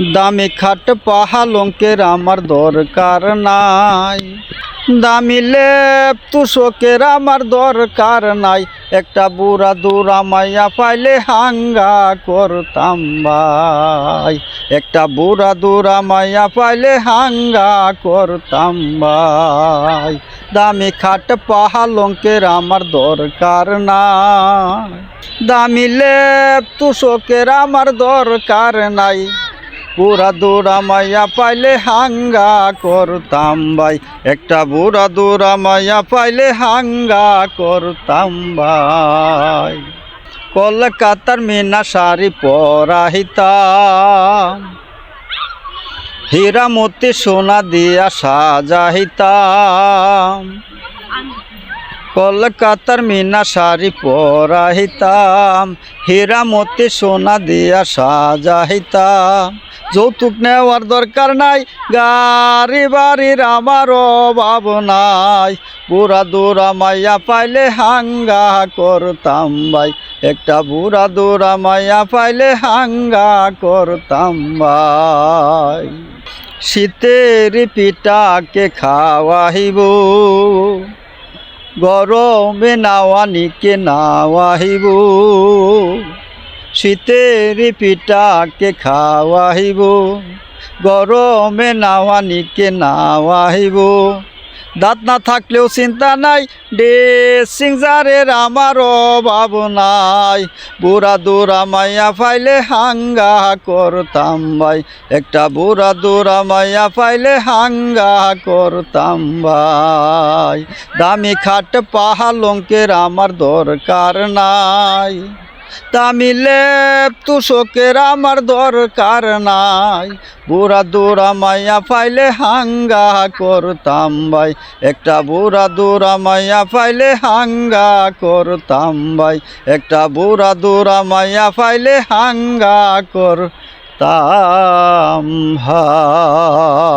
দামি খাট পাহালঙ্কের আমার দরকার নাই। দামি লেপ তুষকের আমার দরকার নাই। একটা বুড়া দুরা মাইয়া পাইলে হাঙ্গা করতাম ভাই। একটা বুড়া দুরা মাইয়া পাইলে হাঙ্গা করতাম ভাই। দামি খাট পাহালঙ্কের আমার দরকার নাই। দামি লেপ তুষকের আমার দরকার নাই। বুড়া দুরা মাইয়া পাইলে হাঙ্গা করতাম ভাই। একটা বুড়া দুরা মাইয়া পাইলে হাঙ্গা করতাম ভাই। কলকাতার মিনা শাড়ি পরাহিতাম হীরা মতি সোনা দিয়া সাজাহিতাম। কলকাতার মিনা শাড়ি পরাহিতাম হীরা মতি সোনা দিয়া সাজাহিতাম। যৌতুক নেওয়ার দরকার নাই, গাড়ি বাড়ির আমার অভাব নাই। বুড়া দৌড়া মাইয়া পাইলে হাঙ্গা করতাম ভাই, একটা বুড়া দৌড়া মাইয়া পাইলে হাঙ্গা করতাম ভাই। শীতের পিঠাকে খাওয়াইব। গরমে নাওয়ানিকে নাওয়াহিব শীতের পিঠাকে খাওয়াহিব গরমে নাওয়ানিকে নাওয়াহিব। দাঁত না থাকলেও চিন্তা নাই। ড্রেসিং জারের আমার অভাব নাই। বুড়া দৌড়া মাইয়া পাইলে হাঙ্গা করতাম ভাই। একটা বুড়া দৌড়া মাইয়া পাইলে হাঙ্গা করতাম ভাই। দামি খাট পাহালঙ্কের আমার দরকার নাই। দামি লেপ তুষকের আমার দরকার নাই। বুড়া দৌড়া মাইয়া পাইলে হাঙ্গা করতাম ভাই। একটা বুড়া দৌড়া মাইয়া পাইলে হাঙ্গা করতাম ভাই। একটা বুড়া দৌড়া মাইয়া পাইলে হাঙ্গা করতাম ভাই।